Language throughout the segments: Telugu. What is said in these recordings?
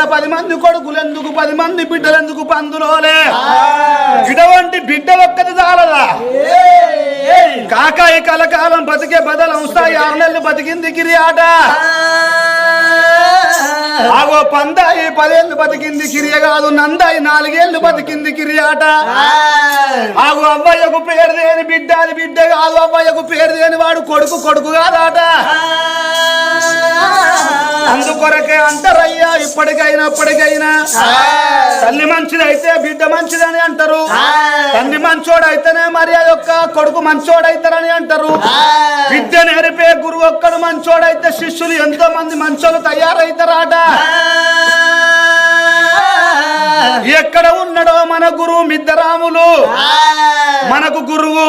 మళ్ళా పది మంది కొడుకులు ఎందుకు పది మంది బిడ్డలు ఎందుకు పందులోలే ఇటువంటి బిడ్డ ఒక్కటి చాలదా? కాకాయి కలకాలం బతికే బదలం స్థాయి ఆరు నెలలు బతికింది గిరి ఆట ఆగో పందాయి పదేళ్ళు బతికింది కిరియ కాదు నందాయి నాలుగేళ్ళు బతికింది కిరియాట. ఆగు అవ్వయ్యకు పేరు దేని బిడ్డ అది బిడ్డ కాదు అవ్వయ్యకు పేరు దేని వాడు కొడుకు కొడుకు కాదాట. అందుకొరకే అంటారయ్యా ఇప్పటికైనా అప్పటికైనా తల్లి మంచిదైతే బిడ్డ మంచిదని అంటారు. తండ్రి మంచోడైతేనే మరి ఆ యొక్క కొడుకు మంచోడైతారని అంటారు. విద్య నేర్పే గురువు ఒక్కడు మంచోడైతే శిష్యులు ఎంతో మంది మంచోళ్ళు తయారైతారాట. ఎక్కడ ఉన్నాడో మన గురువు మిద్దరాములు? మనకు గురువు.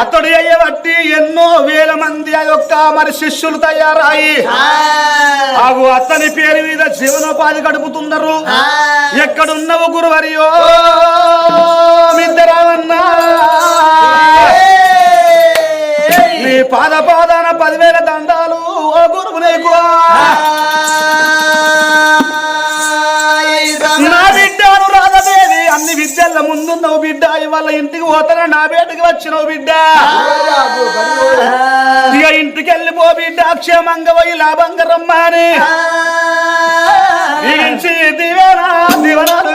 అతడు అయ్యబట్టి ఎన్నో వేల మంది ఆ యొక్క మరి శిష్యులు తయారయ్యి. ఆగు అతని పేరు మీద జీవనోపాధి గడుపుతున్నారు ఎక్కడున్నవు గురువరియో? మిద్దరామన్నా. నీ పాద పాదాన పదివేల దండాలు ఓ గురువు నీకు. ముందున్నావు బిడ్డ ఇవాళ ఇంటికి పోతానా నా బేటకి వచ్చినావు బిడ్డ. ఇక ఇంటికి వెళ్ళిపో బిడ్డ క్షేమంగా పోయి లాభంగా రమ్మని. దివేనా దివనాలు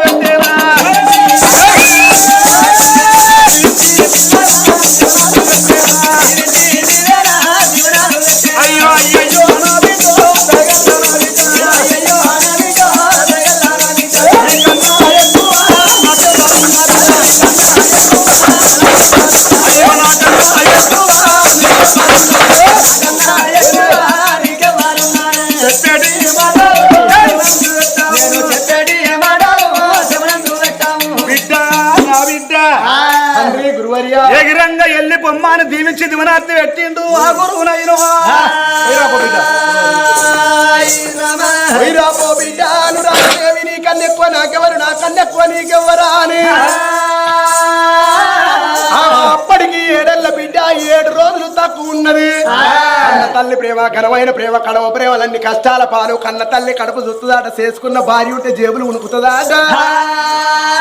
తండ్రి గురువర్య. ఎగిరంగా ఎల్లి బొమ్మని దీవించి దివనార్తి పెట్టిండు ఆ గురువునైన వైరాపో బిడ్డ. అనురాదేవి నీ కన్నెక్కువ నాకెవరు? నా కన్నెక్కువ నీకెవ్వరా అని. ఏడు రోజులు తక్కువ ఉన్నది. కన్న తల్లి ప్రేమ ఘనమైన ప్రేమ కడవ ప్రేమలన్నీ కష్టాల పాలు. కన్న తల్లి కడుపు చుట్టుదాట చేసుకున్న భార్య ఉంటే జేబులు ఉణుకుతుందాట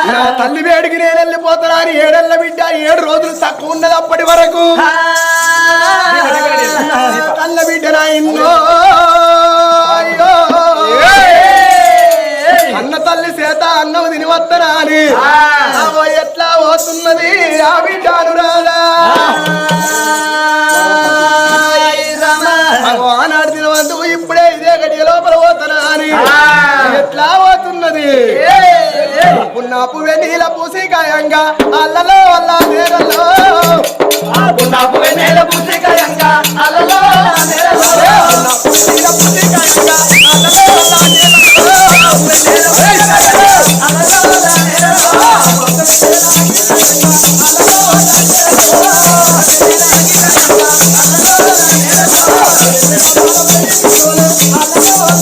నా తల్లి వేడికి నేను వెళ్ళిపోతానా అని ఏడెళ్ళ బిడ్డ ఏడు రోజులు తక్కువ ఉన్నది అప్పటి వరకు. కన్న బిడ్డ నా ఇన్నో. అన్న తల్లి చేత అన్నం తిని వద్దనా అని ఎట్లా పోతున్నది? ఆ బిడ్డ అనురాధా. లోపల పోతానా అని. ఎట్లా పోతున్నది? అల్లలో అల్ల నేరల్లో పున్నాపు వెన్నీల పూసికాయంగా అల్లలో నేరల్లో పున్నాపు వెన్నీల పూసికాయంగా అల్లలో అల్ల వాడవాడలేన వారి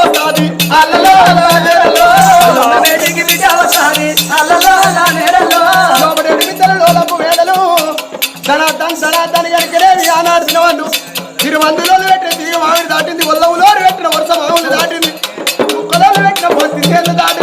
వస్తాది. అల్లలా నేడలో లోబడికి బిడ్డ వస్తాది అల్లలా నేడలో లోబడికి బిడ్డలో లోపు వేడలు ధనాధన్ ధనాధన్ వాళ్ళు ఇరు మందిలో పెట్టింది మామిడి దాటింది ఒల్లవులో పెట్టిన వరుస మామూలు దాటింది. కుక్కలో పెట్టిన పొద్దు దాటింది.